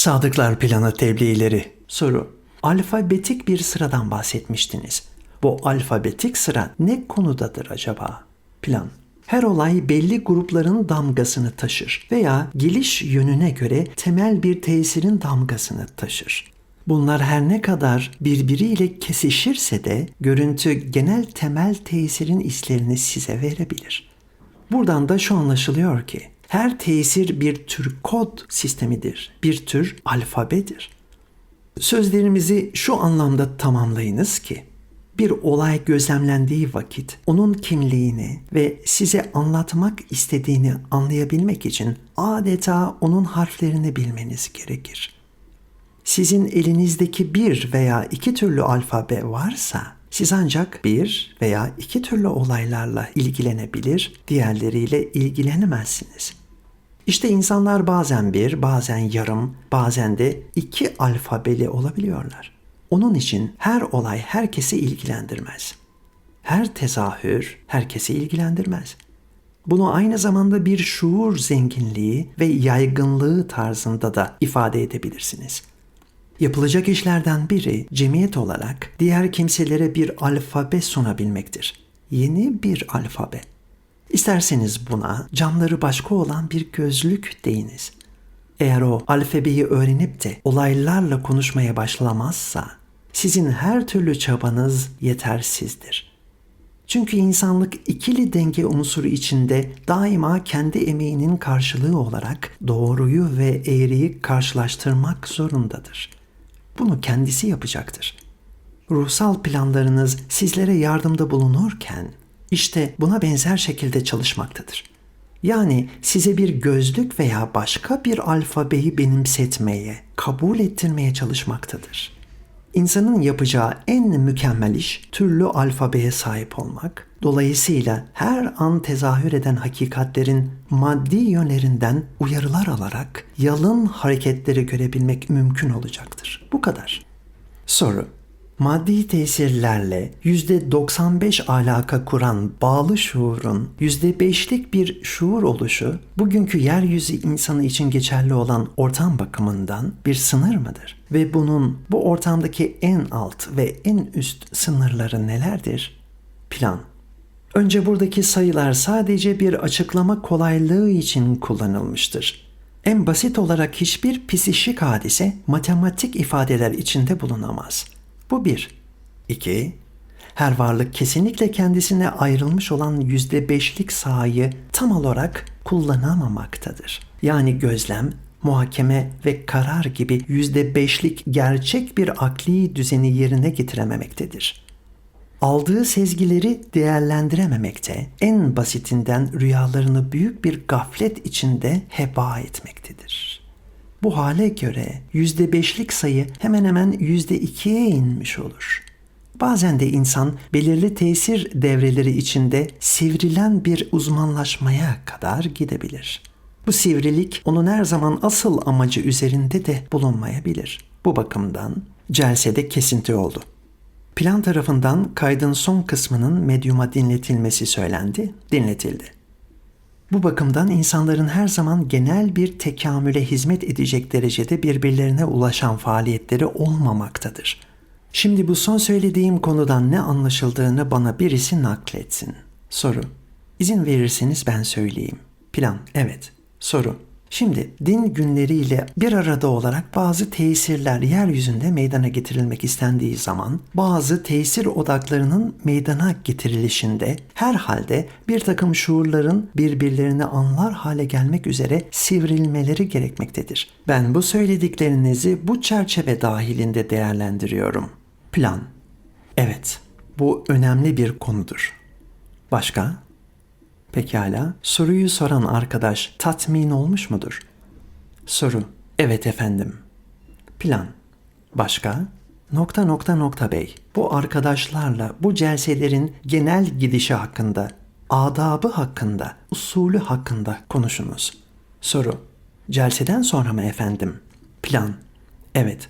Sadıklar planı tebliğleri. Soru. Alfabetik bir sıradan bahsetmiştiniz. Bu alfabetik sıra ne konudadır acaba? Plan. Her olay belli grupların damgasını taşır veya geliş yönüne göre temel bir tesirin damgasını taşır. Bunlar her ne kadar birbiriyle kesişirse de görüntü genel temel tesirin izlerini size verebilir. Buradan da şu anlaşılıyor ki her tesir bir tür kod sistemidir, bir tür alfabedir. Sözlerimizi şu anlamda tamamlayınız ki bir olay gözlemlendiği vakit onun kimliğini ve size anlatmak istediğini anlayabilmek için adeta onun harflerini bilmeniz gerekir. Sizin elinizdeki bir veya iki türlü alfabe varsa siz ancak bir veya iki türlü olaylarla ilgilenebilir, diğerleriyle ilgilenemezsiniz. İşte insanlar bazen bir, bazen yarım, bazen de iki alfabeli olabiliyorlar. Onun için her olay herkesi ilgilendirmez. Her tezahür herkesi ilgilendirmez. Bunu aynı zamanda bir şuur zenginliği ve yaygınlığı tarzında da ifade edebilirsiniz. Yapılacak işlerden biri cemiyet olarak diğer kimselere bir alfabe sunabilmektir. Yeni bir alfabe. İsterseniz buna camları başka olan bir gözlük deyiniz. Eğer o alfabeyi öğrenip de olaylarla konuşmaya başlamazsa sizin her türlü çabanız yetersizdir. Çünkü insanlık ikili denge unsuru içinde daima kendi emeğinin karşılığı olarak doğruyu ve eğriyi karşılaştırmak zorundadır. Bunu kendisi yapacaktır. Ruhsal planlarınız sizlere yardımda bulunurken işte buna benzer şekilde çalışmaktadır. Yani size bir gözlük veya başka bir alfabeyi benimsetmeye, kabul ettirmeye çalışmaktadır. İnsanın yapacağı en mükemmel iş türlü alfabeye sahip olmak. Dolayısıyla her an tezahür eden hakikatlerin maddi yönlerinden uyarılar alarak yalın hareketleri görebilmek mümkün olacaktır. Bu kadar. Soru maddi tesirlerle %95 alaka kuran bağlı şuurun %5'lik bir şuur oluşu bugünkü yeryüzü insanı için geçerli olan ortam bakımından bir sınır mıdır? Ve bunun bu ortamdaki en alt ve en üst sınırları nelerdir? Plan Önce buradaki sayılar sadece bir açıklama kolaylığı için kullanılmıştır. En basit olarak hiçbir psişik hadise matematik ifadeler içinde bulunamaz. Bu bir. İki, her varlık kesinlikle kendisine ayrılmış olan yüzde beşlik sahayı tam olarak kullanamamaktadır. Yani gözlem, muhakeme ve karar gibi yüzde beşlik gerçek bir akli düzeni yerine getirememektedir. Aldığı sezgileri değerlendirememekte, en basitinden rüyalarını büyük bir gaflet içinde heba etmektedir. Bu hale göre yüzde beşlik sayı hemen hemen yüzde ikiye inmiş olur. Bazen de insan belirli tesir devreleri içinde sivrilen bir uzmanlaşmaya kadar gidebilir. Bu sivrilik onun her zaman asıl amacı üzerinde de bulunmayabilir. Bu bakımdan celsede kesinti oldu. Plan tarafından kaydın son kısmının medyuma dinletilmesi söylendi, dinletildi. Bu bakımdan insanların her zaman genel bir tekamüle hizmet edecek derecede birbirlerine ulaşan faaliyetleri olmamaktadır. Şimdi bu son söylediğim konudan ne anlaşıldığını bana birisi nakletsin. Soru. İzin verirseniz ben söyleyeyim. Plan. Evet. Soru. Şimdi din günleriyle bir arada olarak bazı tesirler yeryüzünde meydana getirilmek istendiği zaman bazı tesir odaklarının meydana getirilişinde herhalde bir takım şuurların birbirlerini anlar hale gelmek üzere sivrilmeleri gerekmektedir. Ben bu söylediklerinizi bu çerçeve dahilinde değerlendiriyorum. Plan. Evet, bu önemli bir konudur. Başka? Pekala, soruyu soran arkadaş tatmin olmuş mudur? Soru, evet efendim. Plan, başka? Nokta nokta nokta bey. Bu arkadaşlarla bu celselerin genel gidişi hakkında, adabı hakkında, usulü hakkında konuşunuz. Soru, celseden sonra mı efendim? Plan, evet.